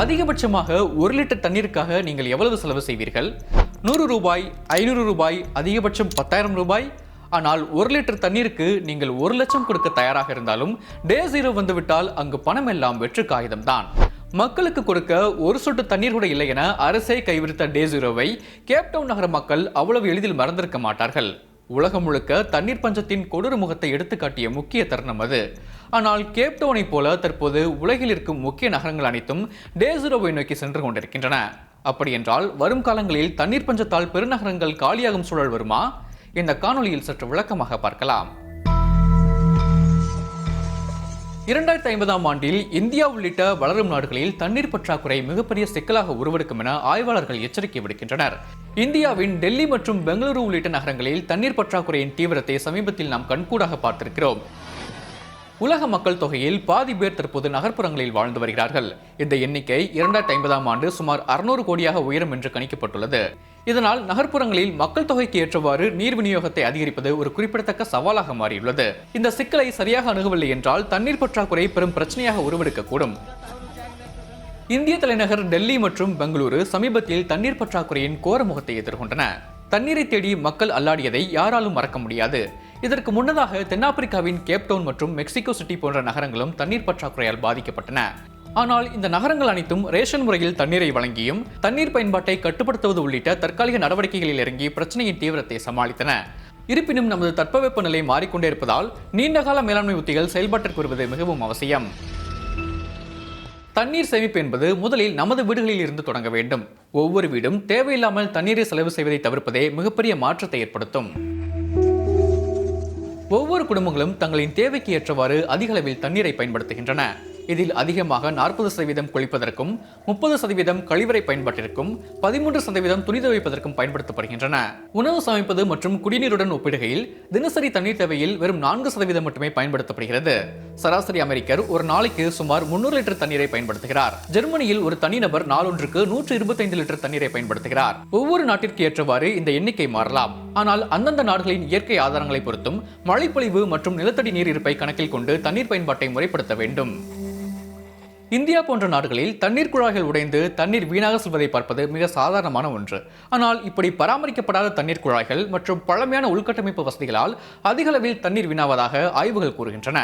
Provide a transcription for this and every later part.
அதிகபட்சமாக ஒரு லிட்டர் தண்ணீருக்காக நீங்கள் எவ்வளவு செலவு செய்வீர்கள்? நூறு ரூபாய் ஐநூறு ரூபாய் அதிகபட்சம் பத்தாயிரம் ரூபாய். ஆனால் ஒரு லிட்டர் தண்ணீருக்கு நீங்கள் ஒரு லட்சம் கொடுக்க தயாராக இருந்தாலும் டே ஜீரோ வந்துவிட்டால் அங்கு பணம் எல்லாம் வெற்று காகிதம்தான் மக்களுக்கு கொடுக்க ஒரு சொட்டு தண்ணீர் கூட இல்லை என அரசே கைவிரித்த டே ஜீரோவை கேப்டவுன் நகர மக்கள் அவ்வளவு எளிதில் மறந்திருக்க மாட்டார்கள். உலகம் முழுக்க தண்ணீர் பஞ்சத்தின் கொடூர முகத்தை எடுத்துக்காட்டிய முக்கிய தருணம் அது. ஆனால் கேப்டோனை போல தற்போது உலகில் இருக்கும் முக்கிய நகரங்கள் அனைத்தும் டே ஜீரோவை நோக்கி சென்று கொண்டிருக்கின்றன. அப்படி என்றால் வரும் காலங்களில் தண்ணீர் பஞ்சத்தால் பெருநகரங்கள் காலியாகும் சூழல் வருமா? இந்த காணொளியில் சற்று விளக்கமாக பார்க்கலாம். இரண்டாயிரத்தி ஐம்பதாம் ஆண்டில் இந்தியா உள்ளிட்ட வளரும் நாடுகளில் தண்ணீர் பற்றாக்குறை மிகப்பெரிய சிக்கலாக உருவெடுக்கும் என ஆய்வாளர்கள் எச்சரிக்கை விடுக்கின்றனர். இந்தியாவின் டெல்லி மற்றும் பெங்களூரு உள்ளிட்ட நகரங்களில் தண்ணீர் பற்றாக்குறையின் தீவிரத்தை சமீபத்தில் நாம் கண்கூடாக பார்த்திருக்கிறோம். உலக மக்கள் தொகையில் பாதி பேர் தற்போது நகர்ப்புறங்களில் வாழ்ந்து வருகிறார்கள். இந்த எண்ணிக்கை இரண்டாயிரத்தி ஐம்பதாம் ஆண்டு சுமார் அறுநூறு கோடியாக உயரும் என்று கணிக்கப்பட்டுள்ளது. இதனால் நகர்ப்புறங்களில் மக்கள் தொகைக்கு ஏற்றவாறு நீர் விநியோகத்தை அதிகரிப்பது ஒரு குறிப்பிடத்தக்க சவாலாக மாறியுள்ளது. இந்த சிக்கலை சரியாக அணுகவில்லை என்றால் தண்ணீர் பற்றாக்குறை பெரும் பிரச்சனையாக உருவெடுக்கக்கூடும். இந்திய தலைநகர் டெல்லி மற்றும் பெங்களூரு சமீபத்தில் தண்ணீர் பற்றாக்குறையின் கோர முகத்தை எதிர்கொண்டன. தண்ணீரை தேடி மக்கள் அல்லாடியதை யாராலும் மறக்க முடியாது. இதற்கு முன்னதாக தென்னாப்பிரிக்காவின் கேப்டவுன் மற்றும் மெக்சிகோ சிட்டி போன்ற நகரங்களும் தண்ணீர் பற்றாக்குறையால் பாதிக்கப்பட்டன. ஆனால் இந்த நகரங்கள் அனைத்தும் ரேஷன் முறையில் தண்ணீரை வழங்கியும் தண்ணீர் பயன்பாட்டை கட்டுப்படுத்துவது உள்ளிட்ட தற்காலிக நடவடிக்கைகளில் இறங்கி பிரச்சனையின் தீவிரத்தை சமாளித்தன. இருப்பினும் நமது தட்பவெப்ப நிலை மாறிக்கொண்டே இருப்பதால் நீண்டகால மேலாண்மை உத்திகள் செயல்பாட்டிற்கு வருவது மிகவும் அவசியம். தண்ணீர் சேமிப்பு என்பது முதலில் நமது வீடுகளில் இருந்து தொடங்க வேண்டும். ஒவ்வொரு வீடும் தேவையில்லாமல் தண்ணீரை செலவு செய்வதை தவிர்ப்பதே மிகப்பெரிய மாற்றத்தை ஏற்படுத்தும். ஒவ்வொரு குடும்பங்களும் தங்களின் தேவைக்கு ஏற்றவாறு அதிக அளவில் தண்ணீரை பயன்படுத்துகின்றன. இதில் அதிகமாக நாற்பது சதவீதம் குளிப்பதற்கும் முப்பது சதவீதம் கழிவறை பயன்பாட்டிற்கும் பதிமூன்று சதவீதம் துணி துவைப்பதற்கும் பயன்படுத்தப்படுகின்றன. உணவு சமைப்பது மற்றும் குடிநீருடன் ஒப்பிடுகையில் தினசரி தண்ணீர் தேவையில் வெறும் நான்கு சதவீதம் மட்டுமே பயன்படுத்தப்படுகிறது. சராசரி அமெரிக்கர் ஒரு நாளைக்கு சுமார் முன்னூறு லிட்டர் தண்ணீரை பயன்படுத்துகிறார். ஜெர்மனியில் ஒரு தனிநபர் நாளொன்றுக்கு நூற்று இருபத்தைந்து லிட்டர் தண்ணீரை பயன்படுத்துகிறார். ஒவ்வொரு நாட்டிற்கு ஏற்றவாறு இந்த எண்ணிக்கை மாறலாம். ஆனால் அந்தந்த நாடுகளின் இயற்கை ஆதாரங்களை பொறுத்தும் மழைப்பொழிவு மற்றும் நிலத்தடி நீர் இருப்பை கணக்கில் கொண்டு தண்ணீர் பயன்பாட்டை முறைப்படுத்த வேண்டும். இந்தியா போன்ற நாடுகளில் தண்ணீர் குழாய்கள் உடைந்து தண்ணீர் வீணாக செல்வதை பார்ப்பது மிக சாதாரணமான ஒன்று. ஆனால் இப்படி பராமரிக்கப்படாத தண்ணீர் குழாய்கள் மற்றும் பழமையான உள்கட்டமைப்பு வசதிகளால் அதிக அளவில் தண்ணீர் வீணாவதாக ஆய்வுகள் கூறுகின்றன.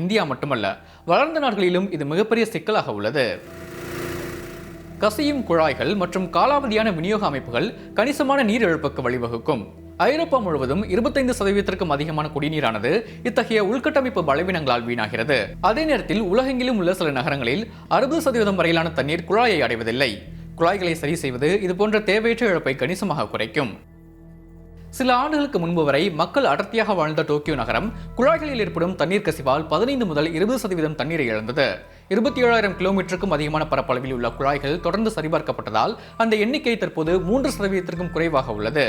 இந்தியா மட்டுமல்ல வளர்ந்த நாடுகளிலும் இது மிகப்பெரிய சிக்கலாக உள்ளது. கசியும் குழாய்கள் மற்றும் காலாவதியான விநியோக அமைப்புகள் கணிசமான நீர் இழப்புக்கு வழிவகுக்கும். ஐரோப்பா முழுவதும் இருபத்தைந்து சதவீதத்திற்கும் அதிகமான குடிநீரானது இத்தகைய உள்கட்டமைப்பு பலவீனங்களால் வீணாகிறது. அதே நேரத்தில் உலகெங்கிலும் உள்ள சில நகரங்களில் அறுபது சதவீதம் வரையிலான தண்ணீர் குழாயை அடைவதில்லை. குழாய்களை சரி செய்வது இதுபோன்ற தேவையற்ற இழப்பை கணிசமாக குறைக்கும். சில ஆண்டுகளுக்கு முன்பு வரை மக்கள் அடர்த்தியாக வாழ்ந்த டோக்கியோ நகரம் குழாய்களில் ஏற்படும் தண்ணீர் கசிவால் பதினைந்து முதல் இருபது சதவீதம் தண்ணீரை இழந்தது. இருபத்தி ஏழாயிரம் கிலோமீட்டருக்கும் அதிகமான பரப்பளவில் உள்ள குழாய்கள் தொடர்ந்து சரிபார்க்கப்பட்டதால் அந்த எண்ணிக்கை தற்போது மூன்று சதவீதத்திற்கும் குறைவாக உள்ளது.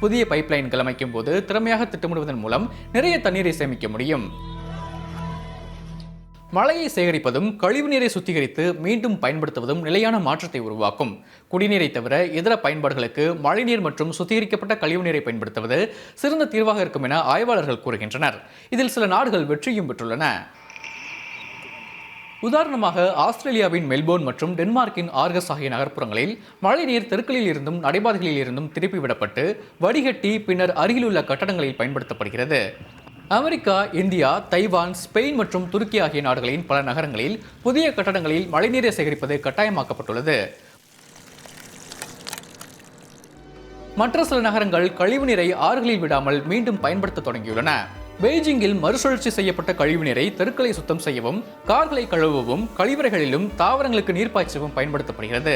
புதிய பைப்லைன்கள் அமைக்கும் போது திறமையாக திட்டமிடுவதன் மூலம் நிறைய தண்ணீரை சேமிக்க முடியும். மழையை சேகரிப்பதும் கழிவுநீரை சுத்திகரித்து மீண்டும் பயன்படுத்துவதும் நிலையான மாற்றத்தை உருவாக்கும். குடிநீரை தவிர இதர பயன்பாடுகளுக்கு மழைநீர் மற்றும் சுத்திகரிக்கப்பட்ட கழிவுநீரை பயன்படுத்துவது சிறந்த தீர்வாக இருக்கும் என ஆய்வாளர்கள் கூறுகின்றனர். இதில் சில நாடுகள் வெற்றியும் பெற்றுள்ளன. உதாரணமாக ஆஸ்திரேலியாவின் மெல்போர்ன் மற்றும் டென்மார்க்கின் ஆர்கஸ் ஆகிய நகர்ப்புறங்களில் மழைநீர் தெருக்களில் இருந்தும் நடைபாதைகளில் இருந்தும் திருப்பிவிடப்பட்டு வடிகட்டி பின்னர் அருகிலுள்ள கட்டடங்களில் பயன்படுத்தப்படுகிறது. அமெரிக்கா இந்தியா தைவான் ஸ்பெயின் மற்றும் துருக்கி ஆகிய நாடுகளின் பல நகரங்களில் புதிய கட்டடங்களில் மழைநீரை சேகரிப்பது கட்டாயமாக்கப்பட்டுள்ளது. மற்ற சில நகரங்கள் கழிவுநீரை ஆறுகளில் விடாமல் மீண்டும் பயன்படுத்த தொடங்கியுள்ளன. பெய்ஜிங்கில் மறுசுழற்சி செய்யப்பட்ட கழிவுநீரை தெருக்களை சுத்தம் செய்யவும் கார்களை கழுவவும் கழிவறைகளிலும் தாவரங்களுக்கு நீர் பாய்ச்சவும் பயன்படுத்தப்படுகிறது.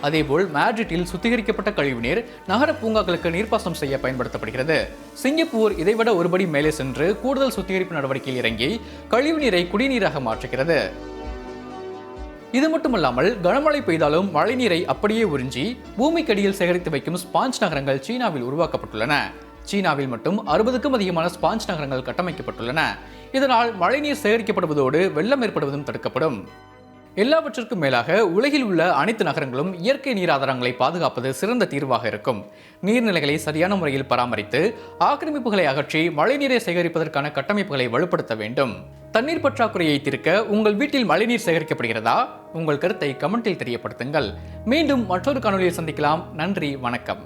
அதேபோல் மேட்ரிட்டில் சுத்திகரிக்கப்பட்ட கழிவுநீர் நகர பூங்காக்களுக்கு நீர்ப்பாசனம் செய்ய பயன்படுத்தப்படுகிறது. சிங்கப்பூர் இதைவிட ஒருபடி மேலே சென்று கூடுதல் சுத்திகரிப்பு நடவடிக்கையில் இறங்கி கழிவுநீரை குடிநீராக மாற்றுகிறது. இது மட்டுமல்லாமல் கனமழை பெய்தாலும் மழைநீரை அப்படியே உறிஞ்சி பூமிக்கடியில் சேகரித்து வைக்கும் ஸ்பாஞ்ச் நகரங்கள் சீனாவில் உருவாக்கப்பட்டுள்ளன. சீனாவில் மட்டும் அறுபதுக்கும் அதிகமான ஸ்பாஞ்ச் நகரங்கள் கட்டமைக்கப்பட்டுள்ளன. இதனால் மழைநீர் சேகரிக்கப்படுவதோடு வெள்ளம் ஏற்படுவதும் தடுக்கப்படும். எல்லாவற்றிற்கும் மேலாக உலகில் உள்ள அனைத்து நகரங்களும் இயற்கை நீர் ஆதாரங்களை பாதுகாப்பது சிறந்த தீர்வாக இருக்கும். நீர்நிலைகளை சரியான முறையில் பராமரித்து ஆக்கிரமிப்புகளை அகற்றி மழைநீரை சேகரிப்பதற்கான கட்டமைப்புகளை வலுப்படுத்த வேண்டும். தண்ணீர் பற்றாக்குறையை தீர்க்க உங்கள் வீட்டில் மழைநீர் சேகரிக்கப்படுகிறதா? உங்கள் கருத்தை கமெண்டில் தெரியப்படுத்துங்கள். மீண்டும் மற்றொரு காணொலியை சந்திக்கலாம். நன்றி வணக்கம்.